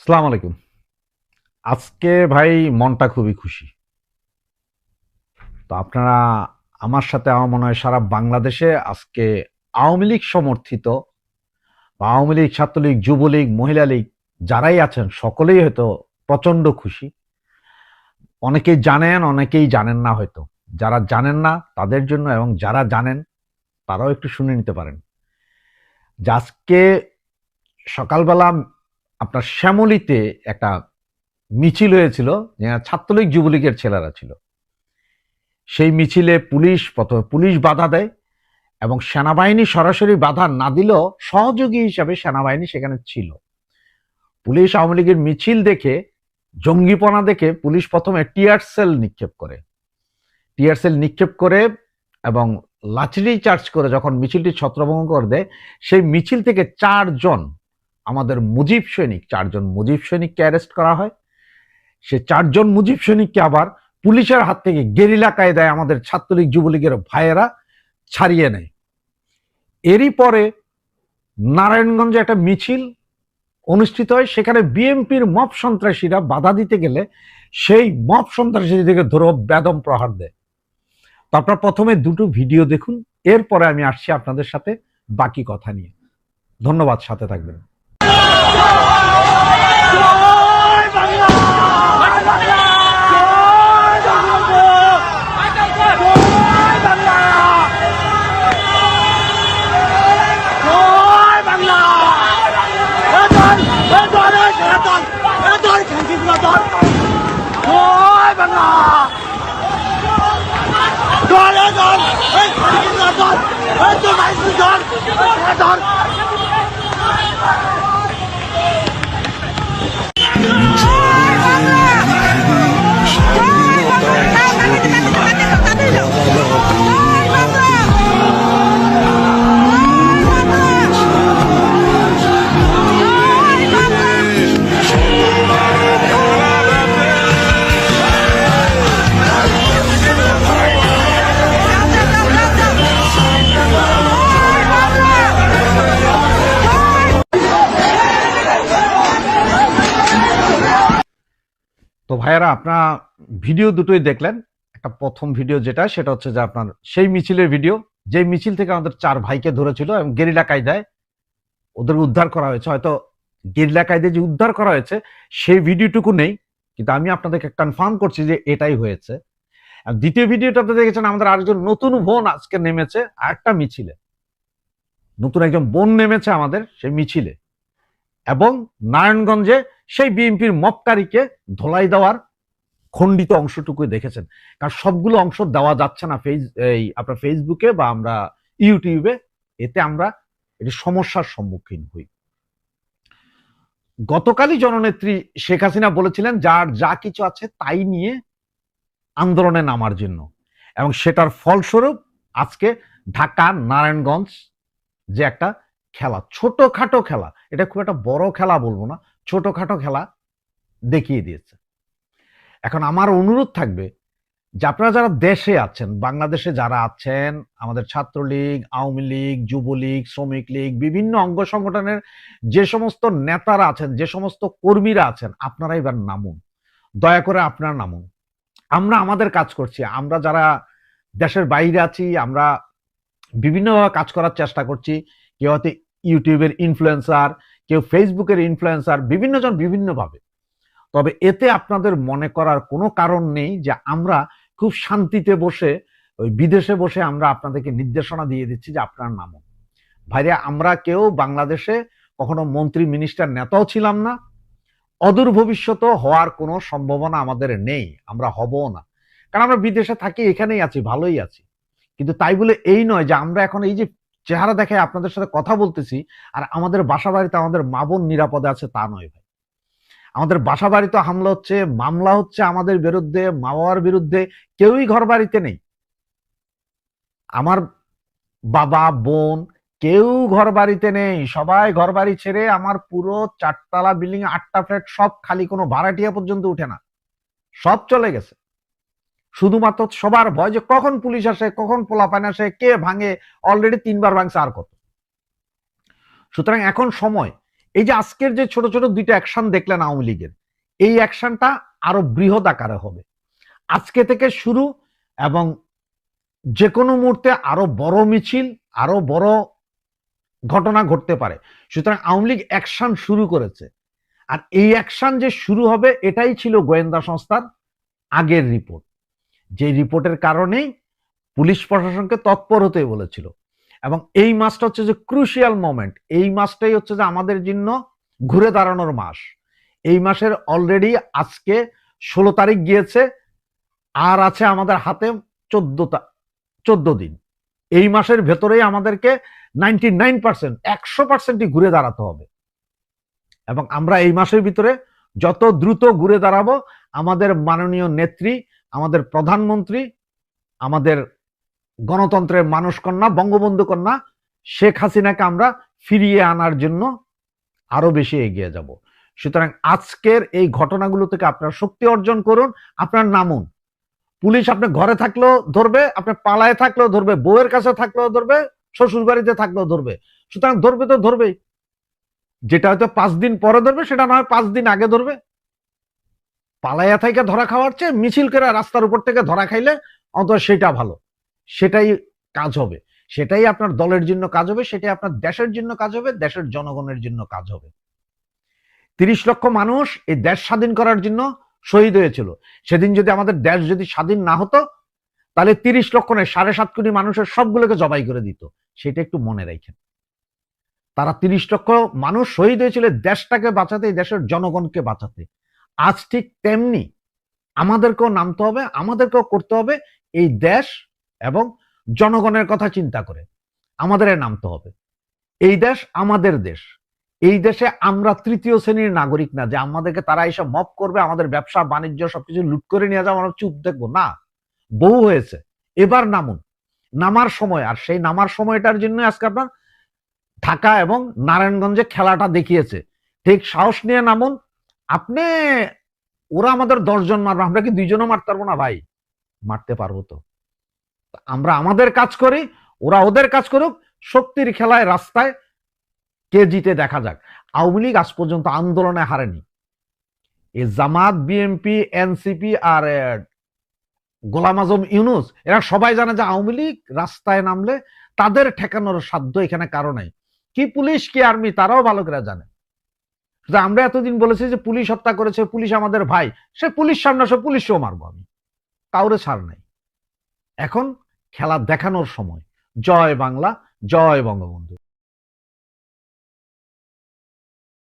সালাম আলাইকুম। আজকে ভাই মনটা খুবই খুশি। তো আপনারা আমার সাথে আমার মনে হয় সারা বাংলাদেশে আজকে আওয়ামী লীগ সমর্থিত বা আওয়ামী লীগ, ছাত্রলীগ, যুবলীগ মহিলা লীগ যারাই আছেন, সকলেই হয়তো প্রচণ্ড খুশি। অনেকেই জানেন অনেকেই জানেন না হয়তো। যারা জানেন না তাদের জন্য এবং যারা জানেন তারাও একটু শুনে নিতে পারেন। যে আজকে সকালবেলা আপনার শ্যামলিতে একটা মিছিল হয়েছিল ছাত্রলীগ যুবলীগের ছেলেরা ছিল। সেই মিছিলে পুলিশ প্রথমে পুলিশ বাধা দেয় এবং সেনাবাহিনী সরাসরি বাধা না দিলেও সহযোগী হিসাবে সেনাবাহিনী সেখানে ছিল। পুলিশ আওয়ামী লীগের মিছিল দেখে, জঙ্গিপনা দেখে পুলিশ প্রথমে টিয়ার সেল নিক্ষেপ করে। টিয়ার সেল নিক্ষেপ করে এবং লাঠি চার্জ করে যখন মিছিলটি ছত্রভঙ্গ করে দেয়, সেই মিছিল থেকে চারজন আমাদের মুজিব সৈনিক, চারজন মুজিব সৈনিককে অ্যারেস্ট করা হয়। সে চারজন মুজিব সৈনিককে আবার পুলিশের হাত থেকে গেরিলা কায়দায় আমাদের ছাত্রলীগ যুবলীগের ভাইয়েরা ছাড়িয়ে নেয়। এরই পরে নারায়ণগঞ্জে একটা মিছিল অনুষ্ঠিত হয়, সেখানে বিএমপির মব সন্ত্রাসীরা বাধা দিতে গেলে সেই মব সন্ত্রাসীদেরকে ধরো বেদম প্রহার দেয়। তো আপনারা প্রথমে দুটো ভিডিও দেখুন, এরপরে আমি আসছি আপনাদের সাথে বাকি কথা নিয়ে। ধন্যবাদ, সাথে থাকবেন। ধর ধর তো ভাইয়েরা, আপনারা ভিডিও দুটোই দেখলেন। একটা প্রথম ভিডিও যেটা, সেটা হচ্ছে যে আপনার সেই মিছিলের ভিডিও। যে মিছিল থেকে আমাদের চার ভাইকে ধরেছিল এবং গেরিলা কায়দায় ওদের উদ্ধার করা হয়েছে। হয়তো গেরিলা কায়দায় যে উদ্ধার করা হয়েছে, সেই ভিডিওটুকু নেই। কিন্তু আমি আপনাদেরকে কনফার্ম করছি যে এটাই হয়েছে। দ্বিতীয় ভিডিওটা আপনারা দেখেছেন, আমাদের আরেকজন নতুন বোন আজকে নেমেছে আরেকটা মিছিলে। নতুন একজন বোন নেমেছে আমাদের সেই মিছিলে। এবং নারায়ণগঞ্জে সেই বিএনপির মক্কারিকে ধোলাই দেওয়ার খণ্ডিত অংশটুকু দেখেছেন। কারণ সবগুলো অংশ দেওয়া যাচ্ছে না ফেস এই আপনার ফেসবুকে বা আমরা ইউটিউবে। এতে আমরা এটি সমস্যার সম্মুখীন হই। গতকালই জননেত্রী শেখ হাসিনা বলেছিলেন, যার যা কিছু আছে তাই নিয়ে আন্দোলনে নামার জন্য। এবং সেটার ফলস্বরূপ আজকে ঢাকা, নারায়ণগঞ্জ যে একটা খেলা, ছোটখাটো খেলা, এটা খুব একটা বড় খেলা বলব না ছোটখাটো খেলা দেখিয়ে দিয়েছে। এখন আমার অনুরোধ থাকবে যে আপনারা যারা দেশে আছেন, বাংলাদেশে যারা আছেন, আমাদের ছাত্রলীগ, আওয়ামী লীগ, যুবলীগ, শ্রমিক লীগ, বিভিন্ন অঙ্গ সংগঠনের যে সমস্ত নেতারা আছেন, যে সমস্ত কর্মীরা আছেন, আপনারা এবার নামুন। দয়া করে আপনারা নামুন। আমরা আমাদের কাজ করছি। আমরা যারা দেশের বাইরে আছি, আমরা বিভিন্নভাবে কাজ করার চেষ্টা করছি। কেউ হয়তো ইউটিউবের ইনফ্লুয়েন্সার কেউ ফেসবুকের ইনফ্লুয়েন্সার বিভিন্নজন বিভিন্নভাবে। তবে এতে আপনাদের মনে করার কোনো কারণ নেই যে আমরা খুব শান্তিতে বসে, ওই বিদেশে বসে আমরা আপনাদেরকে নির্দেশনা দিয়ে দিচ্ছি যে আপনার নামও। ভাইরা আমরা কেউ বাংলাদেশে কখনো মন্ত্রী মিনিস্টার নেতাও ছিলাম না। অদূর ভবিষ্যতেও হওয়ার কোনো সম্ভাবনা আমাদের নেই, আমরা হবও না। কারণ আমরা বিদেশে থাকি, এখানেই আছি, ভালোই আছি। কিন্তু তাই বলে এই নয় যে আমরা এখন এই যে চেহারা দেখে আপনাদের সাথে কথা বলতেছি, আর আমাদের বাসা বাড়িতে আমাদের মা বোন নিরাপদে আছে তা নয় ভাই। আমাদের বাসা বাড়িতে হামলা হচ্ছে, মামলা হচ্ছে আমাদের বিরুদ্ধে, মা বাবার বিরুদ্ধে, কেউই ঘর বাড়িতে নেই। আমার বাবা, বোন, কেউ ঘর বাড়িতে নেই। সবাই ঘর বাড়ি ছেড়ে আমার পুরো চারতলা, বিল্ডিং, আটটা ফ্ল্যাট সব খালি, কোনো ভাড়াটিয়া পর্যন্ত উঠে না। সব চলে গেছে। শুধুমাত্র সবার ভয় যে কখন পুলিশ আসে, কখন পোলাপান আসে, কে ভাঙে অলরেডি তিনবার ভাঙছে আর কত। সুতরাং এখন সময়। এই যে আজকের যে ছোট ছোট দুইটা অ্যাকশন দেখলেন আওয়ামী লীগের, এই অ্যাকশনটা আরও বৃহৎ আকারে হবে। আজকে থেকে শুরু এবং যে কোনো মুহূর্তে আরও বড় মিছিল, আরও বড় ঘটনা ঘটতে পারে। সুতরাং আওয়ামী লীগ অ্যাকশন শুরু করেছে। আর এই অ্যাকশন যে শুরু হবে, এটাই ছিল গোয়েন্দা সংস্থার আগের রিপোর্ট যে রিপোর্টের কারণেই পুলিশ প্রশাসনকে তৎপর হতে বলেছিল। এবং এই মাসটা হচ্ছে যে ক্রুশিয়াল মোমেন্ট এই মাসটাই হচ্ছে যে আমাদের জন্য ঘুরে দাঁড়ানোর মাস। এই মাসের অলরেডি আজকে ষোলো তারিখ গিয়েছে, আর আছে আমাদের হাতে চোদ্দ চোদ্দ দিন। এই মাসের ভেতরেই আমাদেরকে নাইনটি নাইন পার্সেন্ট একশো পার্সেন্টই ঘুরে দাঁড়াতে হবে। এবং আমরা এই মাসের ভিতরে যত দ্রুত ঘুরে দাঁড়াবো, আমাদের মাননীয় নেত্রী আমাদের প্রধানমন্ত্রী, আমাদের গণতন্ত্রের মানুষ কন্যা বঙ্গবন্ধু কন্যা শেখ হাসিনাকে আমরা ফিরিয়ে আনার জন্য আরও বেশি এগিয়ে যাব। সুতরাং আজকের এই ঘটনাগুলো থেকে আপনার শক্তি অর্জন করুন, আপনার নামুন। পুলিশ আপনি ঘরে থাকলেও ধরবে, আপনি পালায় থাকলেও ধরবে, বউয়ের কাছে থাকলেও ধরবে শ্বশুর বাড়িতে থাকলেও ধরবে। সুতরাং ধরবে তো ধরবেই। যেটা হয়তো পাঁচ দিন পরে ধরবে, সেটা না হয় পাঁচ দিন আগে ধরবে। পালাইয়া থেকে ধরা খাওয়ার চেয়ে মিছিল করে রাস্তার উপর থেকে ধরা খাইলে অন্তত সেটা ভালো। সেটাই কাজ হবে। সেটাই আপনার দলের জন্য কাজ হবে, সেটাই আপনার দেশের জন্য কাজ হবে, দেশের জনগণের জন্য কাজ হবে। তিরিশ লক্ষ মানুষ এই দেশ স্বাধীন করার জন্য শহীদ হয়েছিল। সেদিন যদি আমাদের দেশ যদি স্বাধীন না হতো, তাহলে তিরিশ লক্ষ নয়, সাড়ে সাত কোটি মানুষের সবগুলোকে জবাই করে দিত। সেটা একটু মনে রাখেন। তারা তিরিশ লক্ষ মানুষ শহীদ হয়েছিল দেশটাকে বাঁচাতে, দেশের জনগণকে বাঁচাতে। আজ ঠিক তেমনি আমাদেরকেও নামতে হবে, আমাদেরকেও করতে হবে, এই দেশ এবং জনগণের কথা চিন্তা করে আমাদের নামতে হবে। এই দেশ আমাদের দেশ। এই দেশে আমরা তৃতীয় শ্রেণির নাগরিক না, যে আমাদেরকে তারা এসব মপ করবে, আমাদের ব্যবসা, বাণিজ্য, সবকিছু লুট করে নিয়ে যাব আমরা চুপ দেখব না, বহু হয়েছে। এবার নামুন। নামার সময়, আর সেই নামার সময়টার জন্য আজকে আপনার ঢাকা এবং নারায়ণগঞ্জে খেলাটা দেখিয়েছে। ঠিক সাহস নিয়ে নামুন আপনি, ওরা আমাদের দশজন মারবে, আমরা কি দুইজনও মারতে পারব না ভাই? মারতে পারব তো। আমরা আমাদের কাজ করি, ওরা ওদের কাজ করুক, শক্তির খেলায়, রাস্তায় কে জিতে দেখা যাক। আওয়ামী লীগ আজ পর্যন্ত আন্দোলনে হারেনি। এ জামাত বিএনপি এনসিপি আর গোলাম আজম ইউনুস, এরা সবাই জানে যে আওয়ামী লীগ রাস্তায় নামলে তাদের ঠেকানোর সাধ্য এখানে কারও নাই। কি পুলিশ, কি আর্মি, তারাও ভালো করে জানে। যে আমরা এতদিন বলেছি যে পুলিশ হত্যা করেছে, পুলিশ আমাদের ভাই। সে পুলিশ সামনে আসে পুলিশও মারবো আমি। কাউরে ছাড় নাই। এখন খেলা দেখানোর সময়। জয় বাংলা, জয় বঙ্গবন্ধু।